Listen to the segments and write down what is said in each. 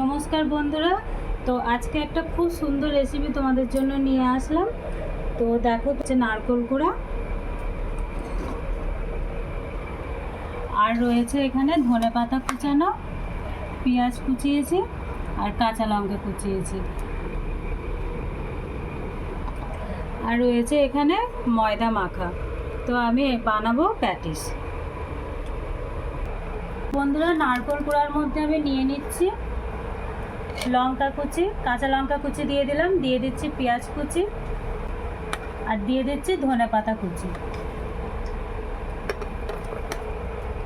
নমস্কার বন্ধুরা। তো আজকে একটা খুব সুন্দর রেসিপি তোমাদের জন্য নিয়ে আসলাম। তো দেখো হচ্ছে নারকোল গুঁড়া। আর রয়েছে এখানে ধনে পাতা কুচানো, পেঁয়াজ কুচিয়েছি আর কাঁচা লঙ্কা কুচিয়েছি। আর রয়েছে এখানে ময়দা মাখা। তো আমি বানাবো প্যাটিস। বন্ধুরা, নারকোল কুড়ার মধ্যে আমি নিয়ে নিচ্ছি। লঙ্কা কুচি, কাঁচা লঙ্কা কুচি দিয়ে দিলাম, দিয়ে দিচ্ছি পেঁয়াজ কুচি আর দিয়ে দিচ্ছি ধনে পাতা কুচি।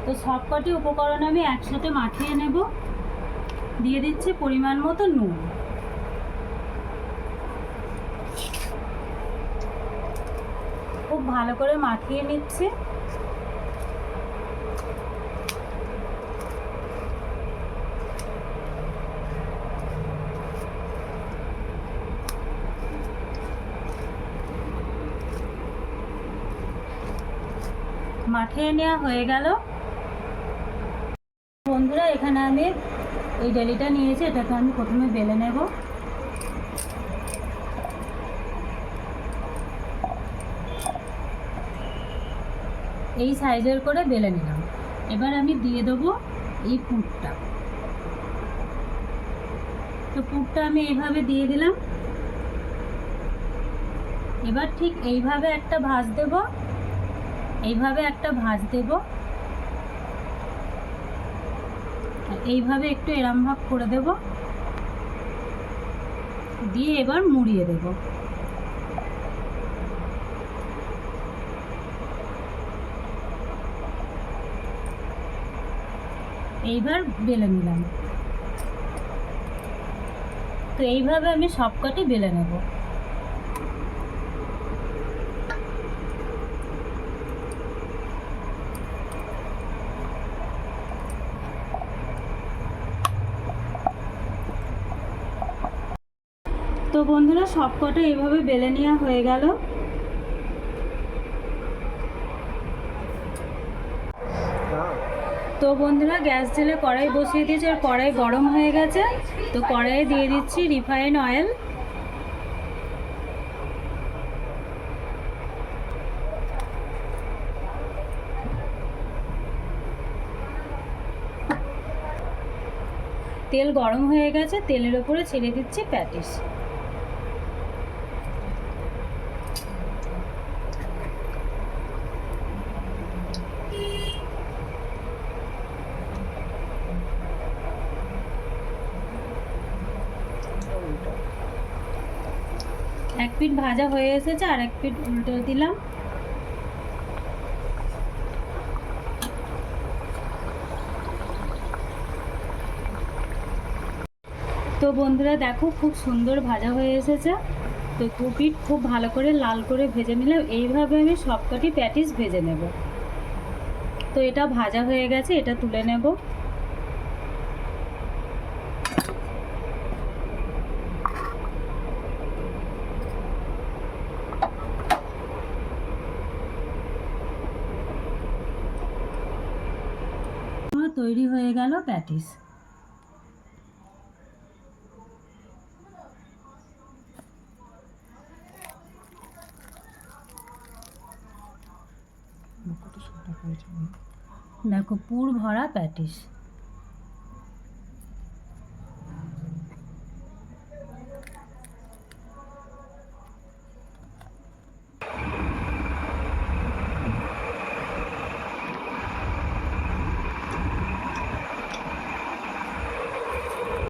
তো সবকটি উপকরণ আমি একসাথে মাখিয়ে নেব। দিয়ে দিচ্ছি পরিমাণ মতো নুন। খুব ভালো করে মাখিয়ে নিচ্ছি। মাখিয়ে নেওয়া হয়ে গেল। বন্ধুরা, এখানে আমি এই ডেলিটা নিয়েছি, এটাকে আমি প্রথমে বেলে নেব। এই সাইজের করে বেলে নিলাম। এবার আমি দিয়ে দেবো এই পুরটা। তো পুরটা আমি এইভাবে দিয়ে দিলাম। এবার ঠিক এইভাবে একটা ভাঁজ দেব। এইভাবে একটা ভাঁজ দেব। এইভাবে একটু এরাম ভাগ করে দেব। দিয়ে এবার মুড়িয়ে দেব। এইবার বেলে নিলাম। তো এইভাবে আমি সবকটি বেলে নেব। তো বন্ধুরা, সবকটা এইভাবে বেলে নেওয়া হয়ে গেল। তো বন্ধুরা, গ্যাস জেলে কড়াই বসিয়ে দিয়েছি আর কড়াই গরম হয়ে গেছে। তো কড়াইয়ে দিয়ে দিচ্ছি রিফাইন অয়েল। তেল গরম হয়ে গেছে, তেলের ওপরে ছেড়ে দিচ্ছি প্যাটিস। এক পিঠ ভাজা হয়ে এসেছে আর এক পিঠ উল্টে দিলাম। তো বন্ধুরা দেখো, খুব সুন্দর ভাজা হয়ে এসেছে। তো দু খুব ভালো করে লাল করে ভেজে নিলাম। এইভাবে আমি সবকটি প্যাটিস ভেজে নেব। তো এটা ভাজা হয়ে গেছে, এটা তুলে নেব। তৈরি হয়ে গেল প্যাটিস। দেখো পুর ভরা প্যাটিস।